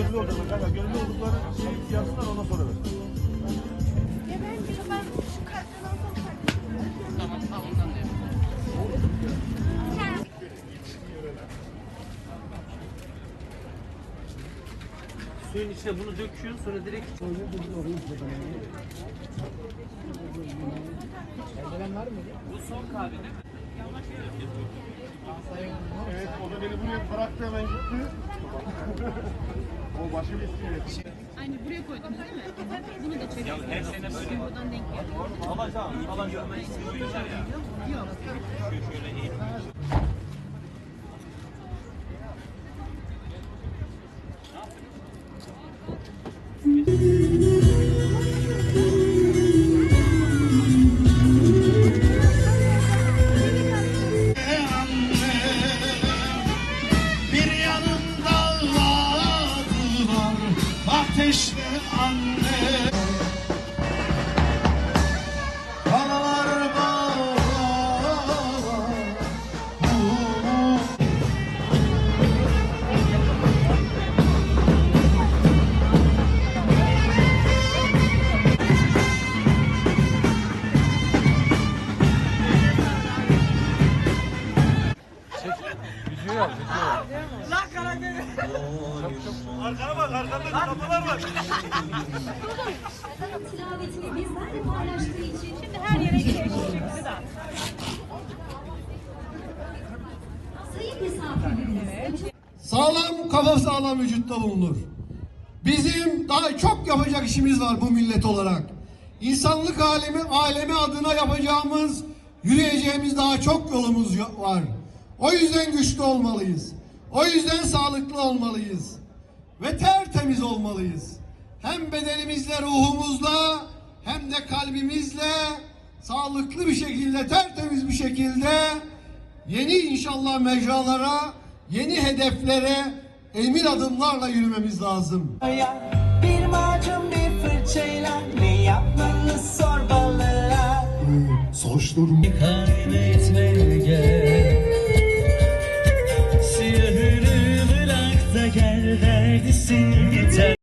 gönüllü olacaklar. Kanka gönüllü oldukları şey yazsınlar ondan sonra ver. Ya ben ben şu karttan alsam karttan. Tamam tamam ondan da yapalım. Suyun içine bunu döküyorsun sonra direkt Bu son kahve değil mi? Evet o da beni buraya bıraktı hemen gitti. o başka bir isim. Aynı buraya koydunuz değil mi? Bunu da çekin. Her sene böyle Buradan denk geliyor. istiyorlar ya. Yok. Şöyle iyi. Bir Ateşli anne. Karalar bağlar Arkana bak kapılar var. tilavetini bizlerle paylaştığı için Şimdi her yere geçecek sayın misafirlerimiz Sağlam kafa sağlam vücutta bulunur. Bizim daha çok yapacak işimiz var bu millet olarak. İnsanlık alemi, alemi adına yapacağımız, yürüyeceğimiz daha çok yolumuz yo- var. O yüzden güçlü olmalıyız. O yüzden sağlıklı olmalıyız. Ve tertemiz olmalıyız. Hem bedenimizle, ruhumuzla, hem de kalbimizle sağlıklı bir şekilde, tertemiz bir şekilde yeni inşallah mecralara, yeni hedeflere emin adımlarla yürümemiz lazım. Bir macun bir fırçayla ne yapmanı sor balığa Saçlarım Kaybetmeye gel see